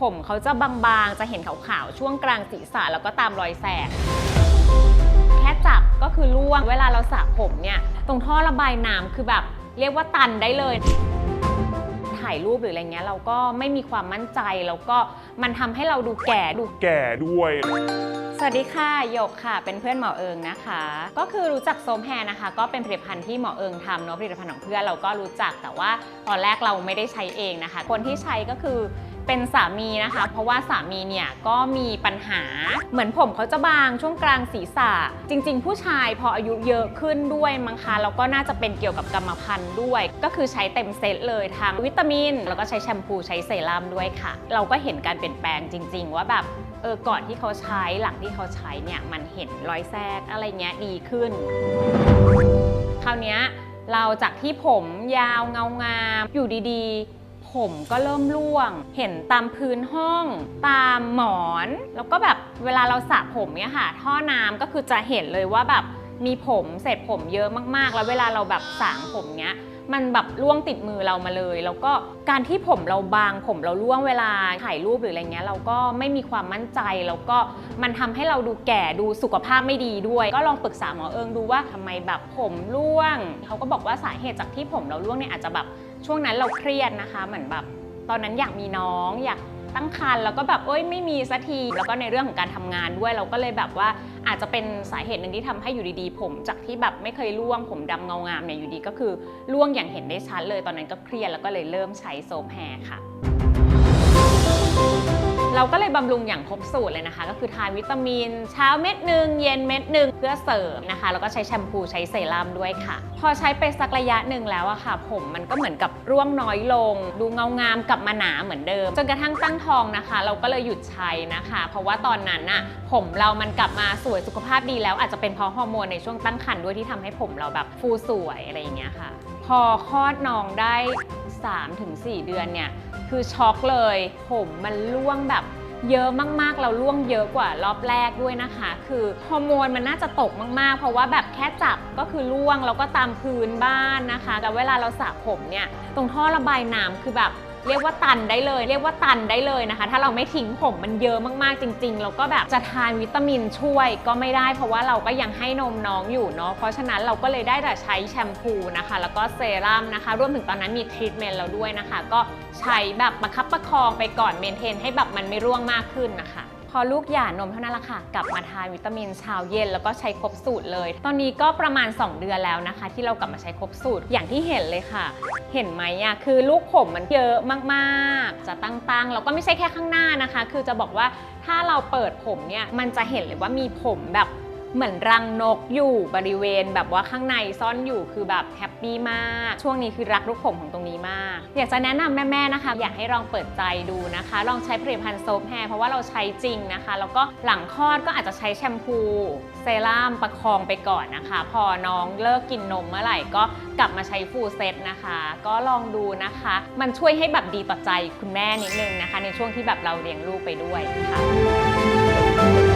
ผมเขาจะบางๆ จะเห็นขาวๆ ช่วงกลางศีรษะแล้วก็ตามรอยแสกแค่จับก็คือร่วง เวลาเราสระผมเนี่ย ตรงท่อระบายน้ำคือแบบเรียกว่าตันได้เลย ถ่ายรูปหรืออะไรเงี้ยเราก็ไม่มีความมั่นใจแล้วก็มันทำให้เราดูแก่ดู แก่ด้วย สวัสดีค่ะหยกค่ะ เป็นเพื่อนหมอเอิงนะคะ ก็คือรู้จักโซมแฮร์นะคะ ก็เป็นผลิตภัณฑ์ที่หมอเอิงทำเนาะผลิตภัณฑ์ของเพื่อนเราก็รู้จักแต่ว่าตอนแรกเราไม่ได้ใช้เองนะคะ คนที่ใช้ก็คือ เป็นสามีนะคะ เพราะว่าสามีเนี่ยก็มีปัญหาเหมือนผมเขาจะบางช่วงกลางศีรษะ จริง ๆ ผู้ชายพออายุเยอะขึ้นด้วยมั้งคะแล้วก็น่าจะเป็นเกี่ยวกับกรรมพันธุ์ด้วย ก็คือใช้เต็มเซตเลยทั้งวิตามิน แล้วก็ใช้แชมพูใช้เซรั่มด้วยค่ะ เราก็เห็นการเปลี่ยนแปลงจริง ๆ ว่าแบบเออก่อนที่เขาใช้หลังที่เขาใช้เนี่ยมันเห็นรอยแทรกอะไรเงี้ยดีขึ้น คราวเนี้ยเราจากที่ผมยาวเงางามอยู่ดีๆ ผมก็เริ่มร่วง เห็นตามพื้นห้อง ตามหมอน แล้วก็แบบเวลาเราสระผมเนี่ยค่ะ ท่อน้ำก็คือจะเห็นเลยว่าแบบมีผมเศษผมเยอะมากๆ แล้วเวลาเราแบบสางผมเนี้ยมันแบบร่วงติดมือเรามาเลย แล้วก็การที่ผมเราบางผมเราร่วงเวลาถ่ายรูปหรืออะไรเงี้ย เราก็ไม่มีความมั่นใจ แล้วก็มันทำให้เราดูแก่ดูสุขภาพไม่ดีด้วย ก็ลองปรึกษาหมอเอิงดูว่าทำไมแบบผมร่วง เขาก็บอกว่าสาเหตุจากที่ผมเราร่วงเนี่ยอาจจะแบบ ช่วงนั้นเราเครียดนะคะเหมือนแบบตอนนั้นอยากมีน้องอยากตั้งครรภ์แล้วก็แบบเอ้ยไม่มีสักทีแล้วก็ในเรื่องของการทำงานด้วย เราก็เลยแบบว่าอาจจะเป็นสาเหตุหนึ่งที่ทำให้อยู่ดีๆ ผม จากที่แบบไม่เคยร่วงผมดำเงางามเนี่ยอยู่ดีก็คือร่วงอย่างเห็นได้ชัดเลยตอนนั้นก็เครียดแล้วก็เลยเริ่มใช้โซมแฮร์ค่ะ เราก็เลยบำรุงอย่างครบสูตรเลยนะคะ ก็คือทานวิตามิน เช้าเม็ดหนึ่งเย็นเม็ดหนึ่งเพื่อเสริมนะคะ แล้วก็ใช้แชมพูใช้เซรั่มด้วยค่ะ พอใช้ไปสักระยะหนึ่งแล้วอะค่ะ ผมมันก็เหมือนกับร่วงน้อยลง ดูเงางามกลับมาหนาเหมือนเดิม จนกระทั่งตั้งท้องนะคะ เราก็เลยหยุดใช้นะคะ เพราะว่าตอนนั้นน่ะผมเรามันกลับมาสวยสุขภาพดีแล้วอาจจะเป็นเพราะฮอร์โมนในช่วงตั้งครรภ์ด้วยที่ทำให้ผมเราแบบฟูสวยอะไรอย่างเงี้ยค่ะ พอคลอดน้องได้ 3-4 เดือนเนี่ย คือช็อกเลย ผมมันร่วงแบบเยอะมากๆ เราร่วงเยอะกว่ารอบแรกด้วยนะคะ คือฮอร์โมนมันน่าจะตกมากๆ เพราะว่าแบบแค่จับก็คือร่วงแล้วก็ตามพื้นบ้านนะคะแต่เวลาเราสระผมเนี่ย ตรงท่อระบายน้ำคือแบบ เรียกว่าตันได้เลย เรียกว่าตันได้เลยนะคะ ถ้าเราไม่ทิ้งผมมันเยอะมากๆจริง ๆ แล้วก็แบบจะทานวิตามินช่วยก็ไม่ได้ เพราะว่าเราก็ยังให้นมน้องอยู่เนาะเพราะฉะนั้นเราก็เลยได้แต่ใช้แชมพูนะคะ แล้วก็เซรั่มนะคะ รวมถึงตอนนั้นมีทรีทเมนต์เราด้วยนะคะ ก็ใช้แบบประคับประคองไปก่อนเมนเทนให้แบบมันไม่ร่วงมากขึ้นนะคะ พอลูกหย่านมเท่านั้นแหละค่ะ กลับมาทานวิตามินเช้าเย็น แล้วก็ใช้ครบสูตรเลย ตอนนี้ก็ประมาณ 2 เดือนแล้วนะคะ ที่เรากลับมาใช้ครบสูตรอย่างที่เห็นเลยค่ะ เห็นไหมอะคือลูกผมมันเยอะมากๆ จะตั้งๆแล้วก็ไม่ใช่แค่ข้างหน้านะคะ คือจะบอกว่าถ้าเราเปิดผมเนี่ยมันจะเห็นเลยว่ามีผมแบบ เหมือนรังนกอยู่บริเวณแบบว่าข้างในซ่อนอยู่คือแบบแฮปปี้มาก ช่วงนี้คือรักลูกผมของตรงนี้มาก อยากจะแนะนำแม่ๆนะคะ อยากให้ลองเปิดใจดูนะคะ ลองใช้ผลิตภัณฑ์โซฟแฮร์เพราะว่าเราใช้จริงนะคะ แล้วก็หลังคลอดก็อาจจะใช้แชมพูเซรั่มประคองไปก่อนนะคะ พอน้องเลิกกินนมเมื่อไหร่ก็กลับมาใช้ฟูลเซตนะคะ ก็ลองดูนะคะ มันช่วยให้แบบดีต่อใจคุณแม่นิดนึงนะคะ ในช่วงที่แบบเราเลี้ยงลูกไปด้วยค่ะ